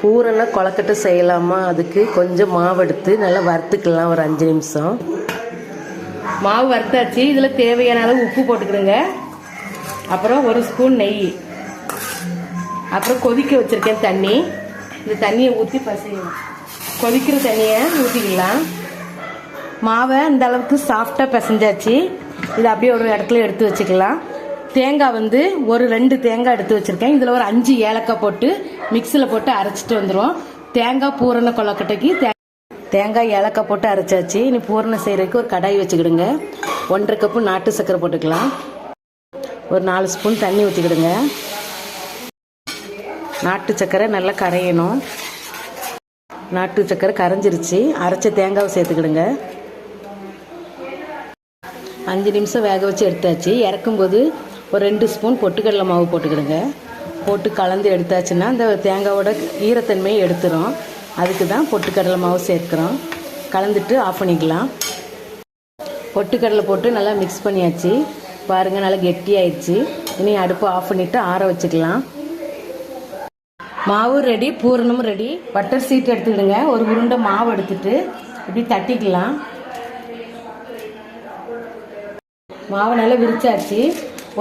பூரண கொழக்கட்டை செய்யலாமா? அதுக்கு கொஞ்சம் மாவு எடுத்து நல்லா வறுத்துக்கலாம் ஒரு அஞ்சு நிமிஷம். மாவு வறுத்தாச்சு. இதில் தேவையான அளவு உப்பு போட்டுக்கிடுங்க. அப்புறம் ஒரு ஸ்பூன் நெய். அப்புறம் கொதிக்க வச்சுருக்கேன் தண்ணி. இந்த தண்ணியை ஊற்றி பசையணும். கொதிக்கிற தண்ணியை ஊற்றிக்கலாம் மாவை இந்த அளவுக்கு சாஃப்டாக பிசைஞ்சாச்சு. இதை அப்படியே ஒரு இடத்துல எடுத்து வச்சுக்கலாம். தேங்காய் வந்து ஒரு ரெண்டு தேங்காய் எடுத்து வச்சுருக்கேன். இதில் ஒரு அஞ்சு ஏலக்காய் போட்டு மிக்சியில் போட்டு அரைச்சிட்டு வந்துடும் தேங்காய் பூரண கொலக்கட்டைக்கு தேங்காய் ஏலக்காய் போட்டு அரைச்சாச்சு. இனி பூரணம் செய்கிறதுக்கு ஒரு கடாய் வச்சுக்கிடுங்க. ஒன்றரை கப்பு நாட்டு சர்க்கரை போட்டுக்கலாம். ஒரு நாலு ஸ்பூன் தண்ணி ஊற்றிக்கிடுங்க நாட்டு சர்க்கரை நல்லா கரையணும். நாட்டு சர்க்கரை கரைஞ்சிருச்சு. அரைச்ச தேங்காவை சேர்த்துக்கிடுங்க. அஞ்சு நிமிஷம் வேக வச்சு எடுத்தாச்சு. இறக்கும்போது ஒரு ரெண்டு ஸ்பூன் பொட்டுக்கடலை மாவு போட்டுக்கிடுங்க. போட்டு கலந்து எடுத்தாச்சுன்னா அந்த தேங்காவோட ஈரத்தன்மையை எடுத்துரும். அதுக்கு தான் பொட்டுக்கடலை மாவு சேர்க்குறோம். கலந்துட்டு ஆஃப் பண்ணிக்கலாம். பொட்டுக்கடலை போட்டு நல்லா மிக்ஸ் பண்ணியாச்சு. பாருங்கள் நல்லா கெட்டியாயிடுச்சு இனி அடுப்பை ஆஃப் பண்ணிவிட்டு ஆற வச்சுக்கலாம். மாவு ரெடி பூரணமும் ரெடி பட்டர் சீட் எடுத்துக்கிடுங்க. ஒரு உருண்டை மாவு எடுத்துட்டு இப்படி தட்டிக்கலாம். மாவு நல்லா விரிச்சாச்சு.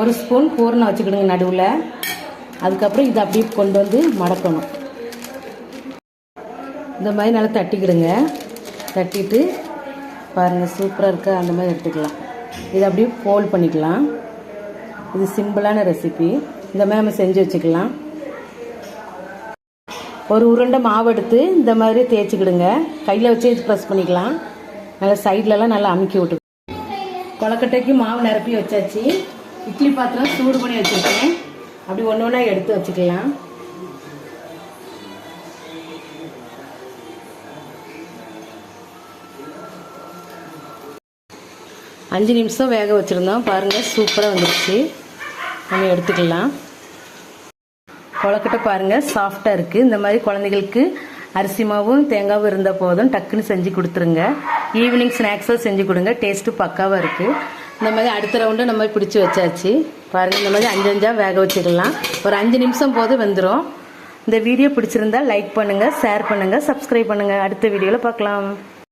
ஒரு ஸ்பூன் பூரணம் வச்சுக்கிடுங்க நடுவில். அதுக்கப்புறம் இதை அப்படியே கொண்டு வந்து மடக்கணும். இந்த மாதிரி நல்லா தட்டிக்கிடுங்க. தட்டிட்டு பாருங்கள் சூப்பராக இருக்கா. அந்த மாதிரி எடுத்துக்கலாம். இதை அப்படியே ஃபோல்ட் பண்ணிக்கலாம். இது சிம்பிளான ரெசிபி இந்த மாதிரி நம்ம செஞ்சு வச்சுக்கலாம். ஒரு உருண்டை மாவு எடுத்து இந்த மாதிரி தேய்ச்சிக்கிடுங்க. கையில் வச்சு ப்ரெஸ் பண்ணிக்கலாம். நல்லா சைட்லலாம் நல்லா அமுக்கி விட்டு கொலக்கட்டைக்கு மாவு நிரப்பி வச்சாச்சு. இட்லி பாத்திரம் சூடு பண்ணி வச்சுருக்கேன். அப்படி ஒன்று ஒன்றா எடுத்து வச்சுக்கலாம். அஞ்சு நிமிஷம் வேக வச்சுருந்தோம். பாருங்கள் சூப்பராக வந்துருச்சு. நம்ம எடுத்துக்கலாம். கொழக்கட்டை பாருங்கள் சாஃப்டாக இருக்குது இந்த மாதிரி குழந்தைகளுக்கு அரிசி மாவும் தேங்காவும் இருந்தால் போதும். டக்குன்னு செஞ்சு கொடுத்துருங்க. ஈவினிங் ஸ்நாக்ஸாக செஞ்சு கொடுங்க. டேஸ்ட்டு பக்காவாக இருக்குது இந்த மாதிரி அடுத்த ரவுண்டு நம்ம பிடிச்சி வச்சாச்சு. பாருங்கள் இந்த மாதிரி அஞ்சு அஞ்சாக வேக வச்சுக்கலாம் ஒரு அஞ்சு நிமிஷம் போது வந்துடும் இந்த வீடியோ பிடிச்சிருந்தா லைக் பண்ணுங்கள் ஷேர் பண்ணுங்கள் சப்ஸ்கிரைப் பண்ணுங்கள் அடுத்த வீடியோவில் பார்க்கலாம்.